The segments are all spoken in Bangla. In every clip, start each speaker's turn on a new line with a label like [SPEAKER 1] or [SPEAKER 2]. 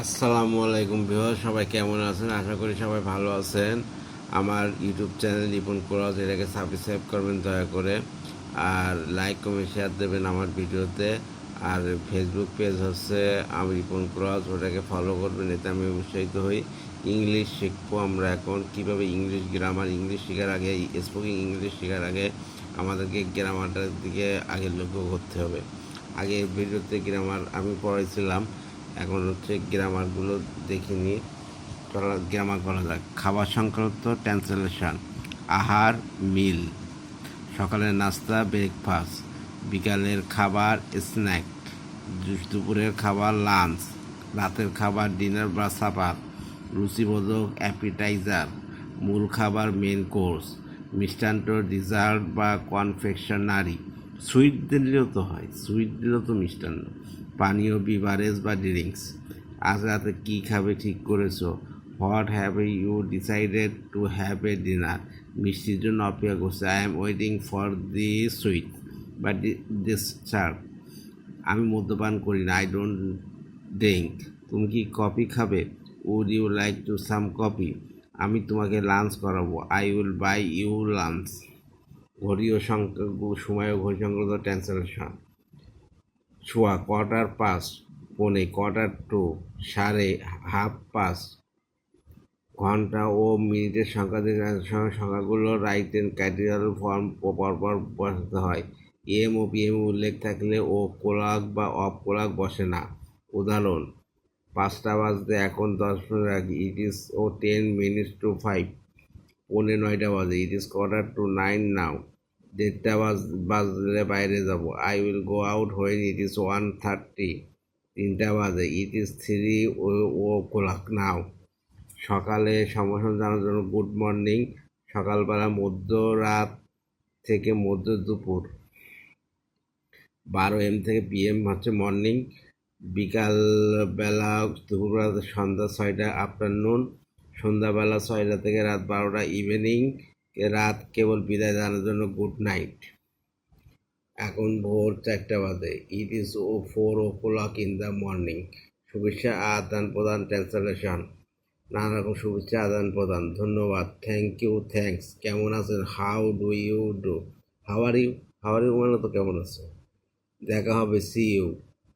[SPEAKER 1] আসসালামু আলাইকুম ভিউয়ার সবাই কেমন আছেন? আশা করি সবাই ভালো আছেন। আমার ইউটিউব চ্যানেল নিপুণ কোরাজ এটাকে সাবস্ক্রাইব করবেন, দয়া করে। আর লাইক কমেন্ট শেয়ার দেবেন আমার ভিডিওতে। আর ফেসবুক পেজ হচ্ছে আমি রিপন ক্রস ওটাকে ফলো করবেন, এতে আমি উৎসাহিত হই। ইংলিশ শিখব আমরা এখন। কীভাবে ইংলিশ গ্রামার ইংলিশ শেখার আগে স্পোকিং ইংলিশ শেখার আগে আমাদেরকে গ্রামারটার দিকে আগে লক্ষ্য করতে হবে। আগে ভিডিওতে গ্রামার আমি পড়াইছিলাম। এখন হচ্ছে গ্রামারগুলো দেখে নিই চলা গ্রামার করা যাক। খাবার সংক্রান্ত ট্রান্সলেশন আহার মিল সকালের নাস্তা ব্রেকফাস্ট বিকালের খাবার স্ন্যাক দুপুরের খাবার লাঞ্চ রাতের খাবার ডিনার বা সাপার রুচিবোধক অ্যাপিটাইজার মূল খাবার মেন কোর্স মিষ্টান্ত ডিজার্ট বা কনফেকশনারি সুইট দিলেও তো হয় সুইট দিলেও তো মিষ্টান্ন। পানীয় বিভারেজ বা ড্রিঙ্কস আজ রাতে কী খাবে ঠিক করেছ? What have you decided to have a dinner মিষ্টির জন্য অপেক্ষা করছে। I am waiting for the sweet বা দিস চার্ট আমি মদ্যপান করি না। আই ডোন্ট ড্রিঙ্ক তুমি কি কফি খাবে? Would you like to some coffee আমি তোমাকে লাঞ্চ করাবো। I will buy you lunch ঘড়ি ও সংখ্যা সময় ও ঘড়ি সংক্রান্ত ট্রান্সলেশন ছোয়া কোয়ার্টার পাস পৌনে কোয়ার্টার টু সাড়ে হাফ পাস ঘণ্টা ও মিনিটের সংখ্যা সংখ্যাগুলো রাইট এন্ড ক্যাটেরিয়াল ফর্ম পরপর বসাতে হয়। এম ও পিএম উল্লেখ থাকলে ও কোলাক বা অফ কোলাক বসে না। উদাহরণ, পাঁচটা বাজতে এখন দশ মিনিট আগে it is oh ten minutes to five পৌনে নয়টা বাজে it is quarter to nine now দেড়টা বাজ, বাজলে বাইরে যাব। I will go out when it is one thirty তিনটা বাজে। It is three o'clock now সকালে সম্ভাষণ জানার জন্য গুড মর্নিং সকালবেলা মধ্যরাত থেকে মধ্য দুপুর। বারো এম থেকে পিএম হচ্ছে মর্নিং বিকালবেলা দুপুরবেলা সন্ধ্যা ছয়টা আফটারনুন সন্ধ্যাবেলা ছয়টা থেকে রাত বারোটা ইভিনিং রাত কেবল বিদায় জানার জন্য গুড নাইট এখন ভোর চারটা বাজে। It is oh four o'clock in the morning শুভেচ্ছা, আদান প্রদান ট্রান্সলেশন নানা রকম শুভেচ্ছা, আদান প্রদান। ধন্যবাদ। থ্যাংক ইউ থ্যাঙ্কস কেমন আছেন? How do you do how are you how are you মানে তো কেমন আছে? দেখা হবে সি ইউ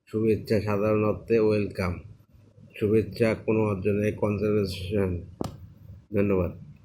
[SPEAKER 1] শুভেচ্ছা সাধারণ অর্থে ওয়েলকাম শুভেচ্ছা, কোনো অর্জনে কনজারভেশন ধন্যবাদ।